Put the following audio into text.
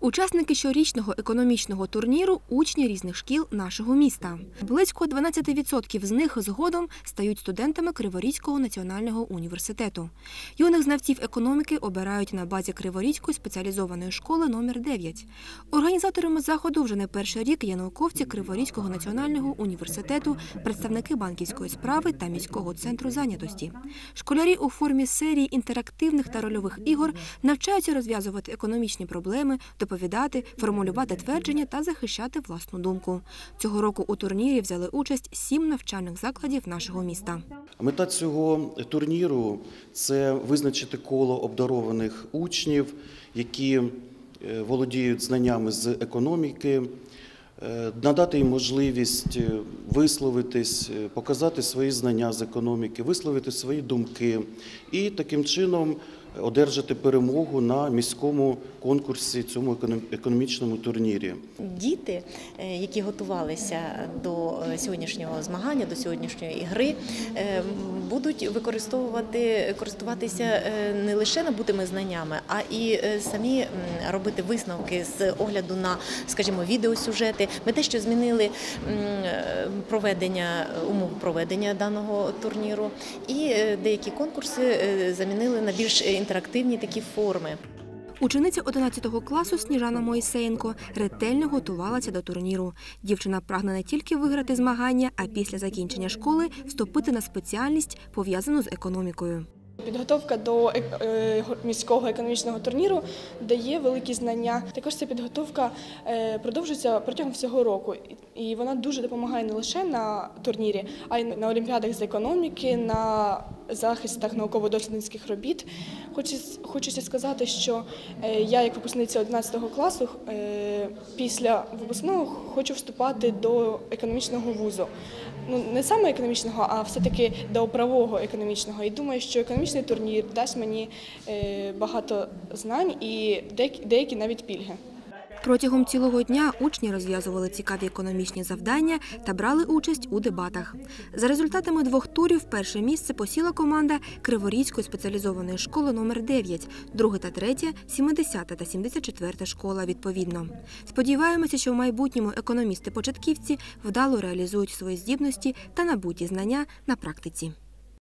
Учасники щорічного економічного турніру учні різних шкіл нашого міста. Близько 12% з них згодом стають студентами Криворізького національного університету. Юних знавців економіки обирають на базі Криворізької спеціалізованої школи номер 9 Організаторами заходу вже не перший рік є науковці Криворізького національного університету, представники банківської справи та міського центру зайнятості. Школярі у формі серії інтерактивних та рольових ігор навчаються розв'язувати економічні проблеми, доповідати, формулювати твердження та захищати власну думку. Цього року у турнірі взяли участь сім навчальних закладів нашого міста. Мета цього турніру це визначити коло обдарованих учнів, які е, володіють знаннями з економіки, е, надати їм можливість е, висловитись, е, показати свої знання з економіки, висловити свої думки і таким чином одержати перемогу на міському конкурсі цьому економ- економічному турнірі. Діти, е, які готувалися до е, сьогоднішнього змагання, до сьогоднішньої гри, е, будуть використовувати користуватися не лише набутими знаннями, а і самі робити висновки з огляду на, скажімо, відеосюжети. Ми те, що змінили проведення умов проведення даного турніру, і е, деякі конкурси е, замінили на більш інтерактивні такі форми. Учениця 11 класу Сніжана Моїсеєнко ретельно готувалася до турніру. Дівчина прагне не тільки виграти змагання, а після закінчення школи вступити на спеціальність, пов'язану з економікою. Підготовка до ек- е, міського економічного турніру дає великі знання. Також ця підготовка е, продовжується протягом всього року, і вона дуже допомагає не лише на турнірі, а й на олімпіадах з економіки, на захистах науково-дослідницьких робіт. Хочеться, сказати, що е, я, як випускниця 11 класу, е, після випускного хочу вступати до економічного вузу. Ну не саме економічного, а все-таки до правового економічного. І думаю, що економічний турнір дасть мені е, багато знань і деякі, деякі навіть пільги. Протягом цілого дня учні розв'язували цікаві економічні завдання та брали участь у дебатах. За результатами двох турів перше місце посіла команда Криворізької спеціалізованої школи номер 9 друге та третє – 70 та 74 школа відповідно. Сподіваємося, що в майбутньому економісти-початківці вдало реалізують свої здібності та набуті знання на практиці.